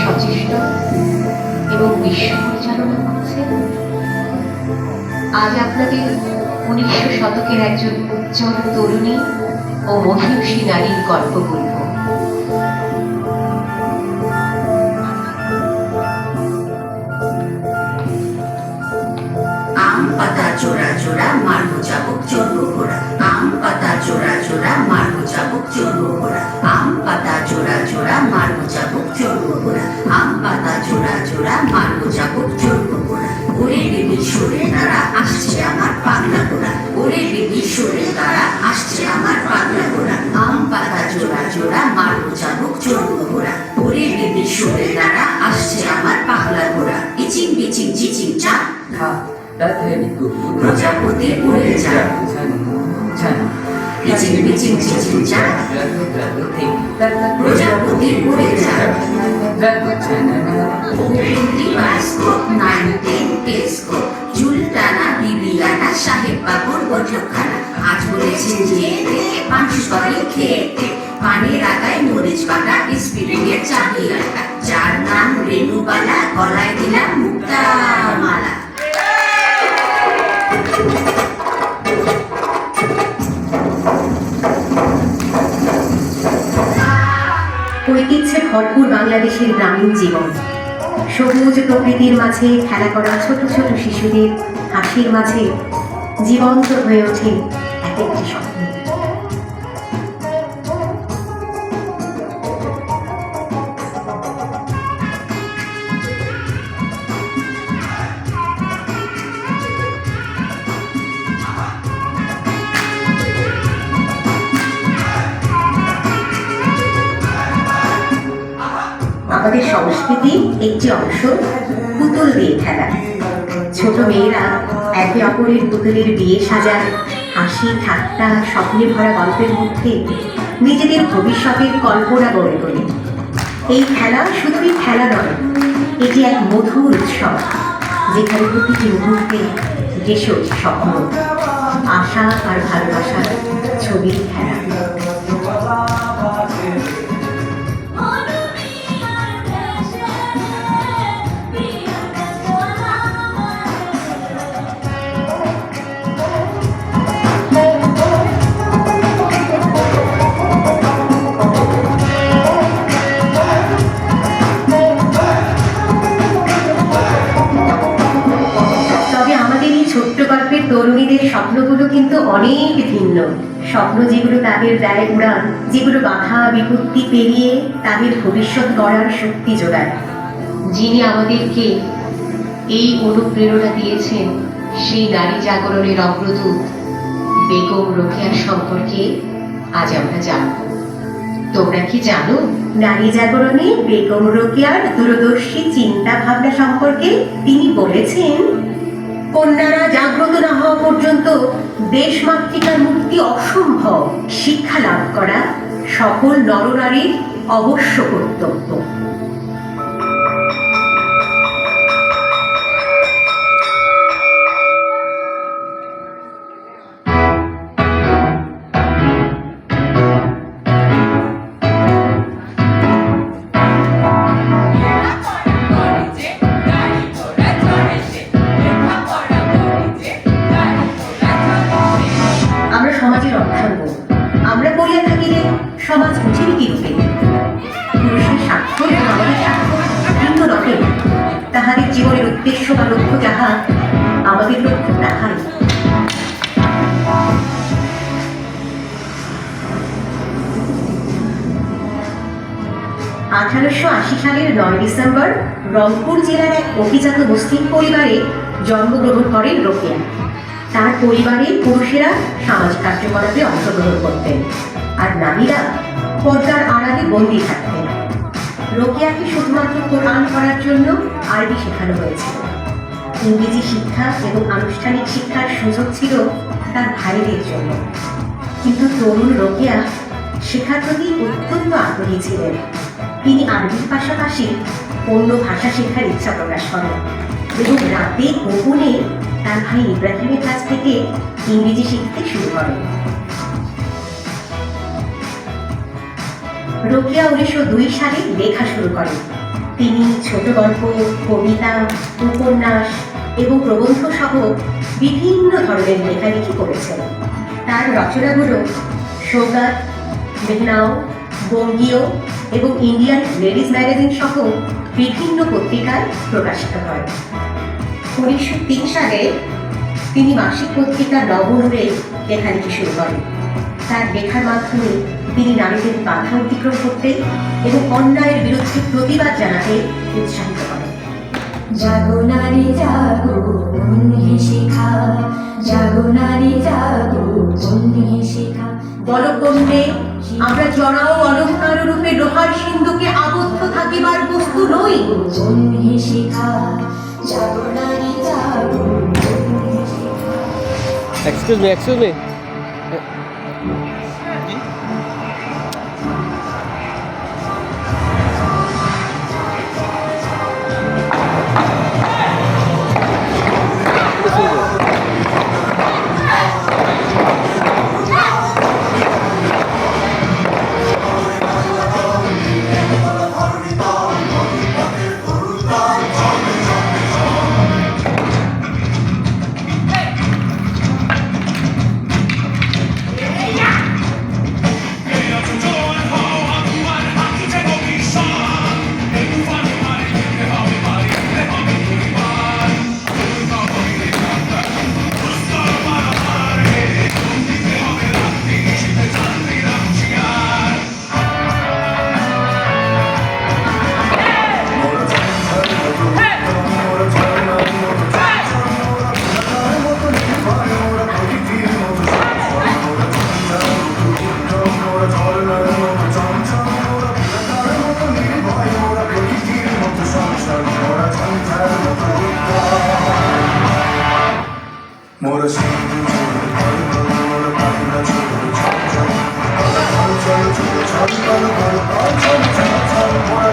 সচেষ্ট এবং বিশ্ব পরিচালনা করছে আজ আপনাদের উনিশশো শতকের একজন উজ্জ্বল তরুণী ও মহিষী নারীর গল্প বলব। জোড়া মারবো চাবুক চড়বো ঘোড়া ওরে বিবি সরে তারা আসছে আমার পাগলা ঘোড়া। ওরে বিবি সরে তারা আসছে আমার পাগলা ঘোড়া। আম পাতা জোড়া জোড়া মারবো চাবুক চড়বো ঘোড়া ওরে বিবি সরে তারা আসছে আমার পাগলা ঘোড়া। ইচিং বিচিং চিচিং চা খা। প্রজাপতি উড়ে যায়। ছান ছান বিচিং বিচিং চিচিং চা প্রজাপতি উড়ে যায়। Twenty bioscope nine ten telescope Sultana বিবিয়ানা সাহেব বাবুর বৈঠকখানা আজ বলেছেন যে পাঁচ সরি খেতে পানির আগায় মরিচ ঐতিহ্যে ভরপুর বাংলাদেশের গ্রামীণ জীবন। সবুজ প্রকৃতির মাঝে খেলা করা ছোট ছোট শিশুদের হাসির মাঝে জীবন্ত হয়ে ওঠে এক একটি আমাদের সংস্কৃতি একটি অংশ পুতুল দিয়ে খেলা। ছোট মেয়েরা একে অপরের পুতুলের বিয়ে সাজায় হাসি, ঠাট্টা, স্বপ্নে ভরা গল্পের মধ্যে নিজেদের ভবিষ্যতের কল্পনা গড়ে তোলে। এই খেলা শুধুই খেলা নয়, এটি এক মধুর উৎসব, যেখানে প্রতিটি মুহূর্তে ওঠে স্বপ্ন, আশা আর ভালোবাসার ছবির খেলা। অনেক ভিন্ন। স্বপ্ন যেগুলো তাদের দেয় উড়ান, যেগুলো বাধা, বিপত্তি পেরিয়ে তাদের ভবিষ্যৎ গড়ার শক্তি যোগায়। যিনি আমাদেরকে এই অনুপ্রেরণা দিয়েছেন, সেই নারী জাগরণের অগ্রদূত বেগম রোকেয়ার সম্পর্কে আজ আমরা জানব। তোমরা কি জানো? নারী জাগরণে বেগম রোকেয়ার দূরদর্শী চিন্তা ভাবনা সম্পর্কে তিনি বলেছেন কন্যারা জাগ্রত না হওয়া পর্যন্ত দেশ মাতৃকার মুক্তি অসম্ভব। শিক্ষা লাভ করা সকল নরনারীর অবশ্য কর্তব্য। সমাজ বুঝিবে কি পুরুষের স্বার্থ ভিন্ন নহে তাহাদের জীবনের উদ্দেশ্য বা লক্ষ্য যাহা, আমাদের লক্ষ্য তাহাই। আঠারোশো আশি সালের নয় ডিসেম্বর রংপুর জেলার এক অভিজাত মুসলিম পরিবারে জন্মগ্রহণ করেন রোকেয়া। তার পরিবারে পুরুষেরা সমাজ কার্যকলাপে অংশগ্রহণ করতেন। আর নারীরা পর্দার আড়ালে বন্দি থাকতেন রোকেয়াকে শুধুমাত্র কোরআন করার জন্য আরবি শেখানো হয়েছিল ইংরেজি শিক্ষা এবং আনুষ্ঠানিক শিক্ষার সুযোগ ছিল তার ভাইদের জন্য। কিন্তু তরুণ রোকেয়া শেখার প্রতি অত্যন্ত আগ্রহী ছিলেন। তিনি আরবির পাশাপাশি অন্য ভাষা শেখার ইচ্ছা প্রকাশ করেন এবং রাতে গোপনে তার ভাই ইব্রাহিমের কাছ থেকে ইংরেজি শিখতে শুরু করেন। রোকেয়া উনিশশো দুই সালে লেখা শুরু করেন। তিনি ছোট গল্প, কবিতা, উপন্যাস এবং প্রবন্ধ সহ বিভিন্ন ধরনের লেখালেখি করেছেন। তার রচনাগুলো সৌগাত মেঘনাও বঙ্গীয় এবং ইন্ডিয়ান লেডিস ম্যাগাজিন সহ বিভিন্ন পত্রিকায় প্রকাশিত হয়। উনিশশো তিন সালে তিনি মাসিক পত্রিকা নবনূরে লেখালেখি শুরু করেন। তার লেখার মাধ্যমে তিনি নারীদের বাধা অতিক্রম করতে এবং অন্যায়ের বিরুদ্ধে প্রতিবাদ জানাতে উৎসাহিত করেন। জাগো নারী জাগো বন্ধে শিখা। জাগো নারী জাগো বন্ধে শিখা। বলকণ্ডে আমরা জড়াও অলঙ্কার রূপে লোহার সিন্ধুকে আবদ্ধ থাকিবার বস্তু নই। বন্ধে শিখা। জাগো নারী জাগো বন্ধে শিখা। Excuse me, মোর চল চল চল চল